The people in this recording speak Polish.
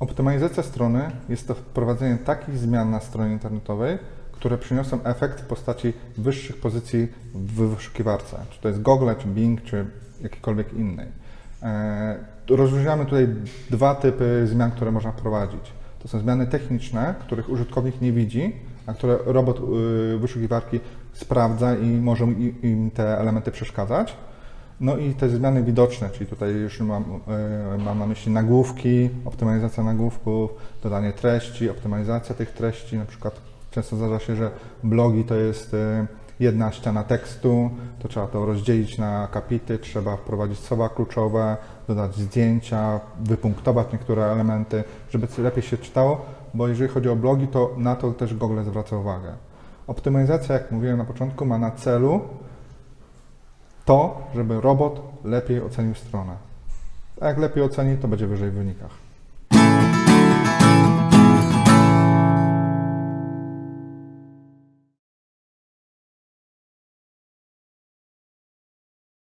Optymalizacja strony jest to wprowadzenie takich zmian na stronie internetowej, które przyniosą efekt w postaci wyższych pozycji w wyszukiwarce. Czy to jest Google, czy Bing, czy jakiejkolwiek innej. Rozróżniamy tutaj dwa typy zmian, które można wprowadzić. To są zmiany techniczne, których użytkownik nie widzi, a które robot y, wyszukiwarki sprawdza i może im te elementy przeszkadzać. No i te zmiany widoczne, czyli tutaj już mam, e, mam na myśli nagłówki, optymalizacja nagłówków, dodanie treści, optymalizacja tych treści. Na przykład często zdarza się, że blogi to jest e, jedna ściana tekstu, to trzeba to rozdzielić na akapity, trzeba wprowadzić słowa kluczowe, dodać zdjęcia, wypunktować niektóre elementy, żeby lepiej się czytało, bo jeżeli chodzi o blogi, to na to też Google zwraca uwagę. Optymalizacja, jak mówiłem na początku, ma na celu to, żeby robot lepiej ocenił stronę. A jak lepiej oceni, to będzie wyżej w wynikach.